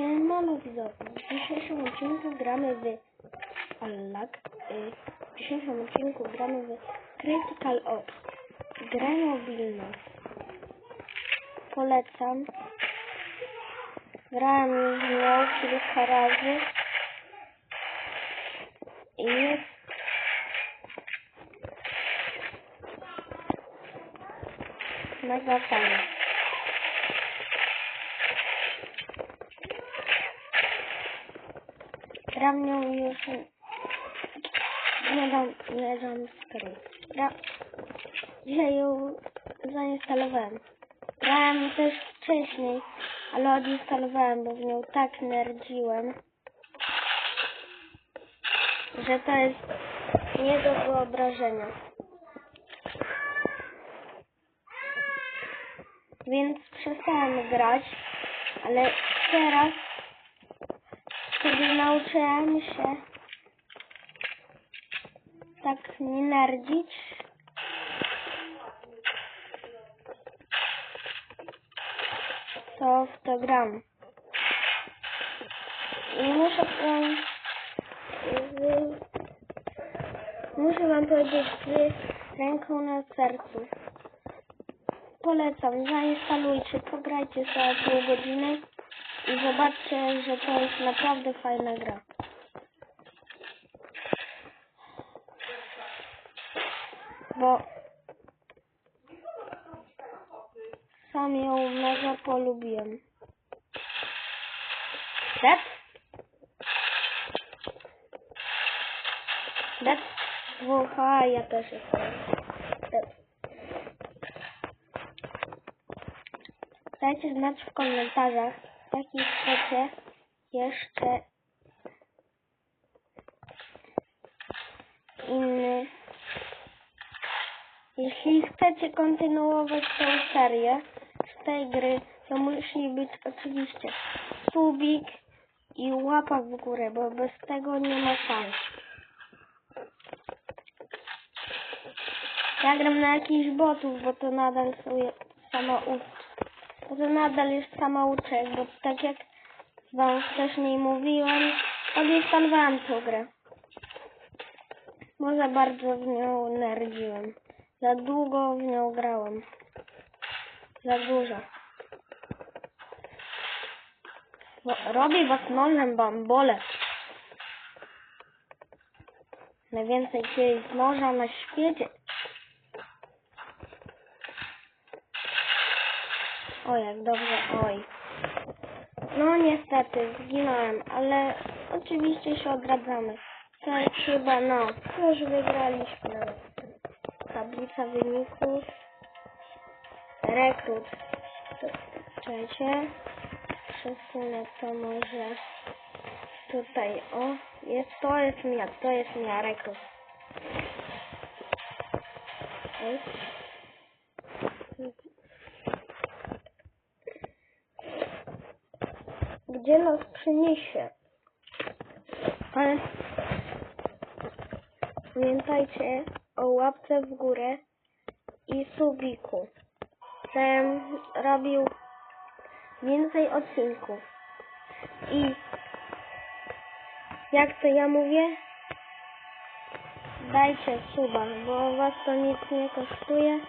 Siemano widzowie, w dzisiejszym odcinku gramy w Allak. y, W dzisiejszym odcinku gramy w Critical Ops. Grę mobilną. Polecam. Grałem już w nią kilka razy. I jest mega fajna. Gram nią już nie dam skry. Gra... Dzisiaj ją zainstalowałem. Grałem też wcześniej, ale odinstalowałem, bo w nią tak nerdziłem, że to jest nie do wyobrażenia. Więc przestałem grać, ale teraz kiedy się tak nie nerdzić, to w to gram. I muszę wam, muszę wam powiedzieć z ręką na sercu. Polecam, zainstalujcie, pograjcie sobie pół godziny i zobaczcie, że to jest naprawdę fajna gra. Bo sam ją mega polubiłem. Dead? Dead? Wucha, ja też jestem. Dead. Dajcie znać w komentarzach, jaki chcecie jeszcze inny. Jeśli chcecie kontynuować tą serię z tej gry, to musi być oczywiście subik i łapa w górę, bo bez tego nie ma szans. Ja gram na jakichś botów, bo to nadal są samouczki. To nadal jest samouczek, bo tak jak wam wcześniej mówiłem, odinstalowałem tą grę. Bo za bardzo w nią nerdziłem. Za długo w nią grałem. Za dużo. Bo robi was nożem bambole. Najwięcej kiedyś noża na świecie. O, jak dobrze, oj. No niestety, zginąłem, ale oczywiście się odradzamy. To jest chyba, no, już wygraliśmy. Tablica wyników. Rekrut. Czekajcie. Przesunę to może tutaj, o. Jest, to jest ja, to jest ja, rekrut. Oj. Gdzie nas przyniesie. Ale pamiętajcie o łapce w górę i subiku. Żebym robił więcej odcinków. I jak to ja mówię? Dajcie suba, bo was to nic nie kosztuje,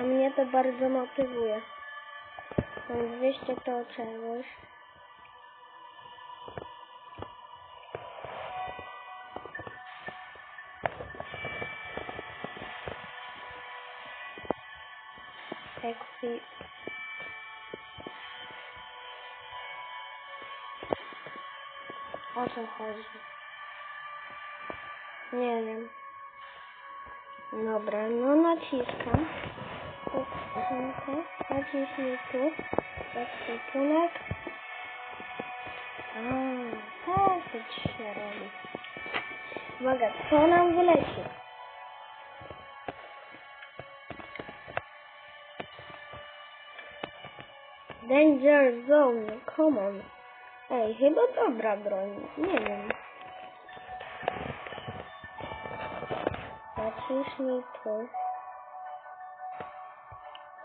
a mnie to bardzo motywuje. Mam 200 to czegoś. Ekwi... O co chodzi? Nie wiem. Dobra, no naciskam. Naciśnij tu. Ekwipunek. A, tak to się robi. Uwaga, co nam wyleci? Danger Zone, come on. Ej, chyba dobra broń, nie wiem. Naciśnij tu.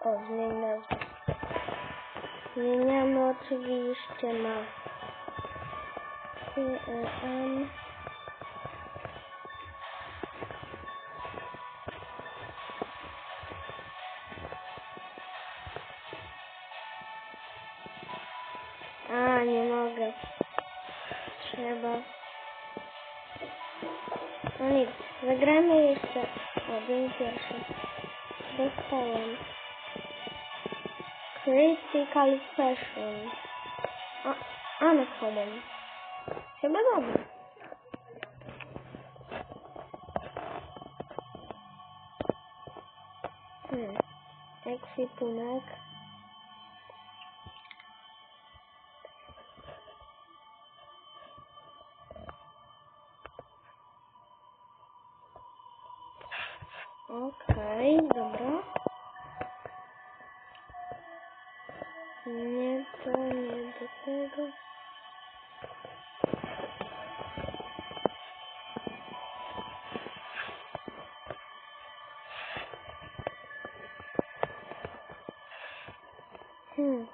O, zmień nazwę. Zmieniamy oczywiście na У них заграница, один перший. Доставим. Critical Fashion. А, Uncommon. Все добре. Hmm. Exit to. Okej, dobra. Nie to, nie do tego. Hmm.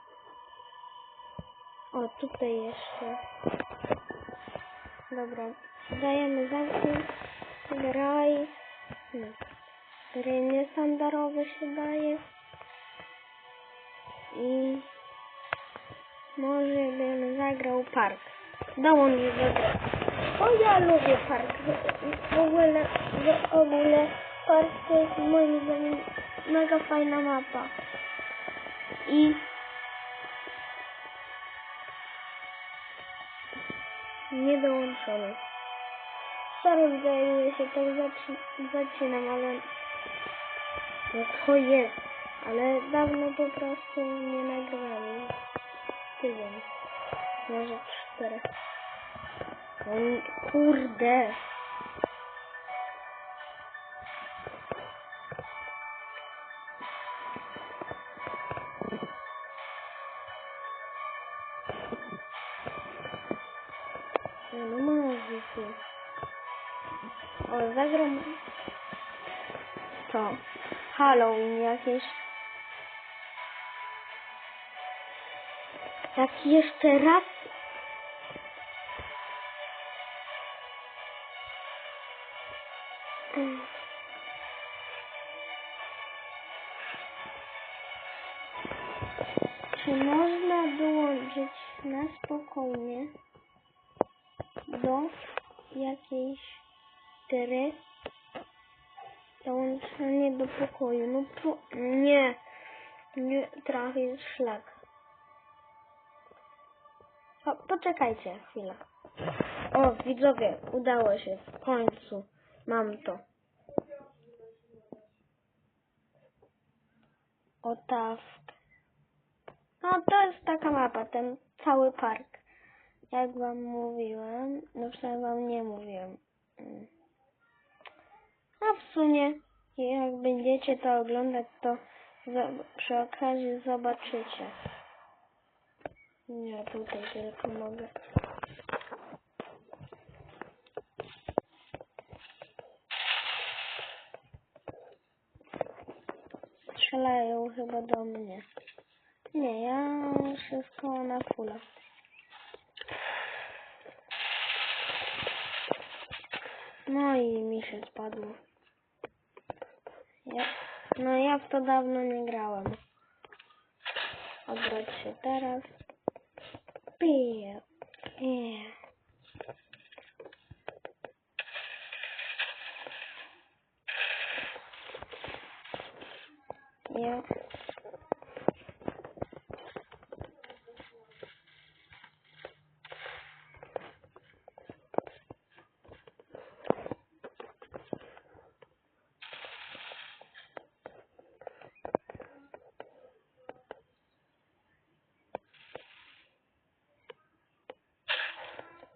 O, tutaj jeszcze. Dobra. Dajemy zamknąć. Graj. Hmm. Gry niestandarowe się daje. I może bym zagrał park. Dołącz do gry. O, ja lubię park. W ogóle, w ogóle park to jest moim zdaniem mega fajna mapa. I niedołączony. Wydaje się tak zacinam, ale no to jest. Ale dawno po prostu nie nagrywałem. Tydzień. Może cztery. O, nie- kurde. No może tu. O, zagram to. Halloween jakieś. Jak jeszcze raz. Czy można dołączyć na spokojnie do jakiejś gry? Dołączenie do pokoju. No pro... Nie. Nie trafię w szlak. O, poczekajcie chwilę. O, widzowie, udało się. W końcu. Mam to. O, task. No, to jest taka mapa, ten cały park. Jak wam mówiłem, no przynajmniej wam nie mówiłem. A w sumie, jak będziecie to oglądać, to przy okazji zobaczycie. Nie, tutaj tylko mogę. Strzelają chyba do mnie. Nie, ja wszystko na fulla. No i mi się spadło. Ja, no ja w to dawno nie grałem. Odbrać się teraz. Pie. Nie. Ja.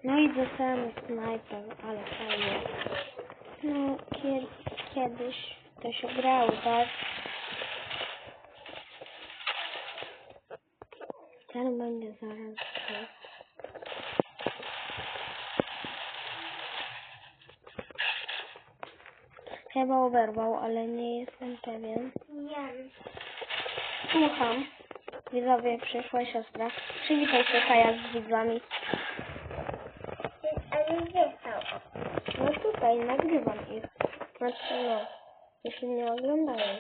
No i dostałem snajper, ale fajnie. No, kie- kiedyś to się grało, tak? Ten będzie zaraz. Chyba oberwał, ale nie jestem pewien. Nie. Słucham. Widzowie, przyszła siostra. Przywitaj się Kaja z widzami. Gdzie są? No tutaj, nagrywam ich. Znaczy no, jeśli nie oglądają.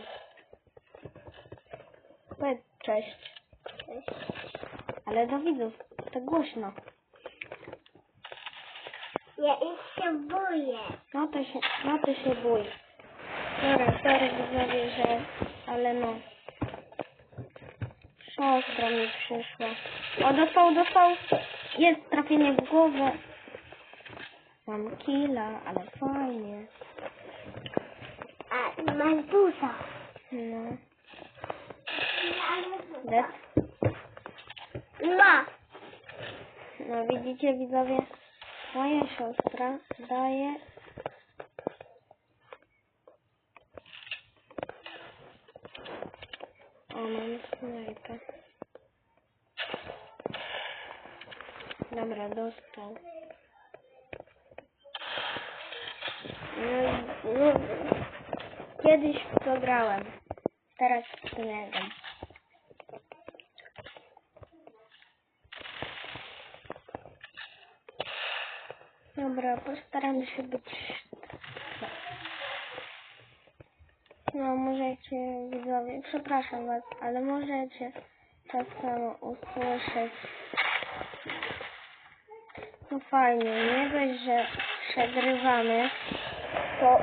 Powiedz cześć. Cześć. Ale do widzów, tak głośno. Ja ich się boję. No to się, no to się bój. Dobra, sorry widzowie, że... Ale no. Siostra mi przyszła. O, dostał, dostał. Jest trafienie w głowę. Mam killa, ale fajnie. A masz buza. No. Dead. Ma. No widzicie widzowie? Moja siostra daje... O, mam snajpę. Dobra, dostał. No, i- no, kiedyś w to grałem. Teraz w to nie gram. Dobra, postaram się być. No, możecie, widzowie, przepraszam was, ale możecie czasem usłyszeć. No fajnie, nie dość, że przegrywamy, to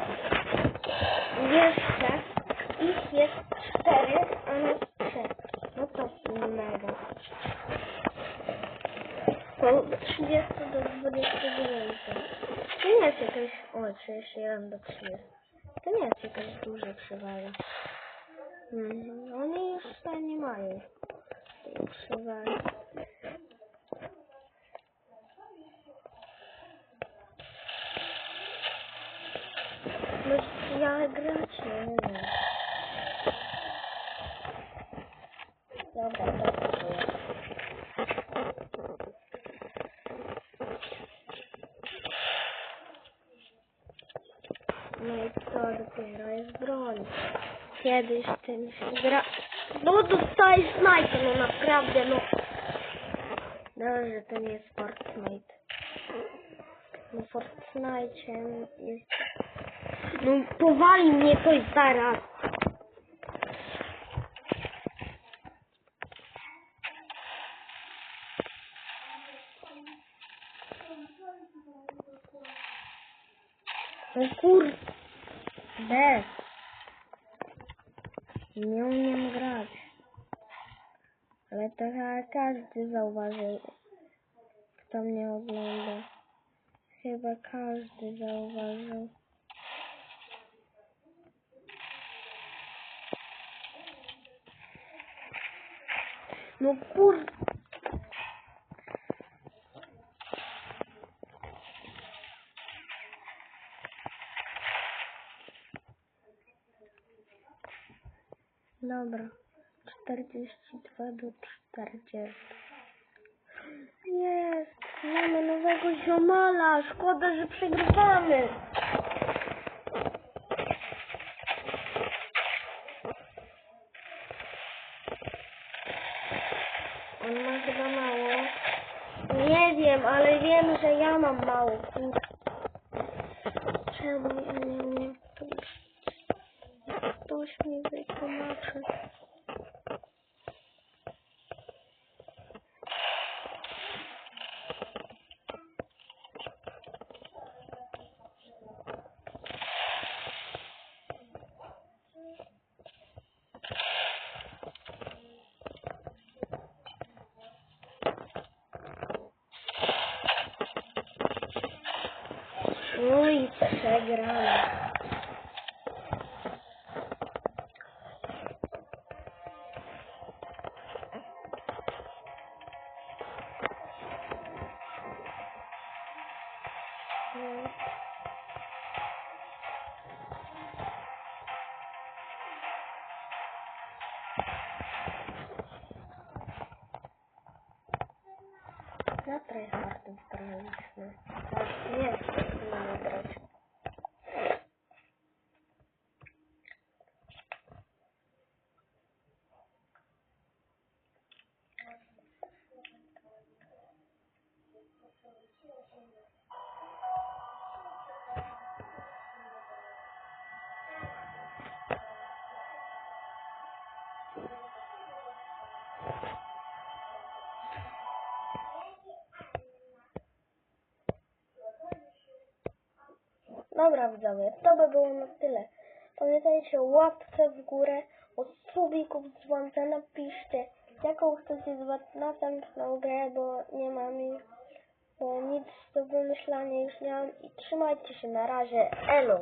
jeszcze ich jest cztery, a nas trzech. No to mega. Po 30 do 29. To nie jest jakaś... O, 31 do 30. To nie jest jakaś duża przewaga. Mhm. Oni już tutaj nie mają tej przewagi. No ja grać nie umiem. Dobra, to było. No i to dopiero jest broń. Kiedyś tym się gra... No dostajesz snajpę, no naprawdę, no. Dobrze, to nie jest Fortnite. No Fortnite jest... No powali mnie ktoś zaraz. No kur... Bez. Nie umiem grać. Ale to chyba każdy zauważył, kto mnie ogląda. Chyba każdy zauważył. No kur... Dobra. 42 do 40. Jest! Mamy nowego ziomala! Szkoda, że przegrywamy! On ma chyba mało. Nie wiem, ale wiem, że ja mam mało. Czemu ja nie umiem pójść? Ktoś mi wytłumaczy. No i Na tryhardem graliśmy. Nie, nie grać. Dobra widzowie, to by było na tyle. Pamiętajcie o łapce w górę, o subików dzwonce, napiszcie jaką chcecie zobaczyć następną grę, bo nie mam bo nic do wymyślania już nie mam i trzymajcie się, na razie, elo!